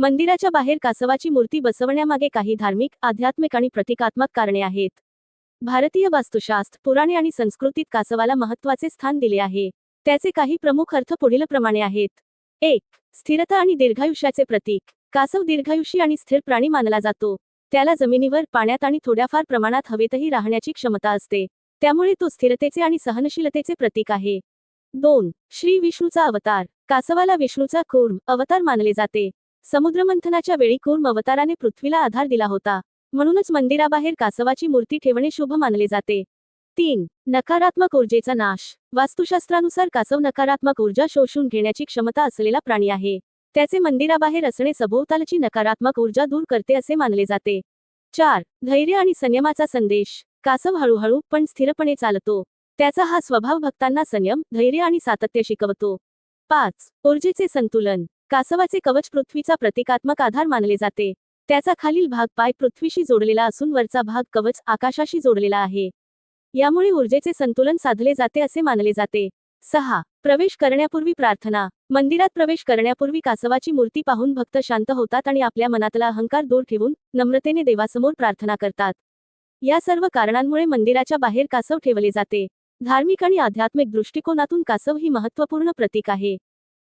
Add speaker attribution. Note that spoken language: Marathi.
Speaker 1: मंदिराच्या बाहेर कासवाची मूर्ती बसवण्यामागे काही धार्मिक आध्यात्मिक आणि प्रतिकात्मक कारणे आहेत. भारतीय वास्तुशास्त्र पुराणे आणि संस्कृतीत कासवाला महत्त्वाचे स्थान दिले आहे. त्याचे काही प्रमुख अर्थ पुढीलप्रमाणे आहेत. एक स्थिरता आणि दीर्घायुष्याचे प्रतीक. कासव दीर्घायुषी आणि स्थिर प्राणी मानला जातो. त्याला जमिनीवर पाण्यात आणि थोड्याफार प्रमाणात हवेतही राहण्याची क्षमता असते. त्यामुळे तो स्थिरतेचे आणि सहनशीलतेचे प्रतीक आहे. दोन श्री विष्णूचा अवतार. कासवाला विष्णूचा कूर्म अवतार मानले जाते. समुद्रमंथनाच्या वेळी कूर्म अवताराने पृथ्वीला आधार दिला होता. म्हणूनच मंदिराबाहेर कासवाची मूर्ती ठेवणे शुभ मानले जाते. तीन नकारात्मक ऊर्जेचा नाश. वास्तुशास्त्रानुसार कासव नकारात्मक ऊर्जा शोषून घेण्याची क्षमता असलेला प्राणी आहे. त्याचे मंदिराबाहेर असणे सभोवतालची नकारात्मक ऊर्जा दूर करते असे मानले जाते. चार धैर्य आणि संयमाचा संदेश. कासव हळूहळू पण स्थिरपणे चालतो. त्याचा हा स्वभाव भक्तांना संयम धैर्य आणि सातत्य शिकवतो. पाच ऊर्जेचे संतुलन. कासवाचे कवच पृथ्वीचा प्रतिकात्मक आधार मानले जाते. त्याचा खालील भाग पाय पृथ्वीशी जोडलेला असून वरचा भाग कवच आकाशाशी जोडलेला आहे. यामुळे ऊर्जेचे संतुलन साधले जाते असे मानले जाते. सहा. प्रवेश करण्यापूर्वी प्रार्थना. मंदिरात प्रवेश करण्यापूर्वी कासवाची मूर्ती पाहून भक्त शांत होतात आणि आपल्या मनातला अहंकार दूर ठेवून नम्रतेने देवासमोर प्रार्थना करतात. या सर्व कारणांमुळे मंदिराच्या बाहेर कासव ठेवले जाते. धार्मिक आणि आध्यात्मिक दृष्टिकोनातून कासव ही महत्त्वपूर्ण प्रतीक आहे.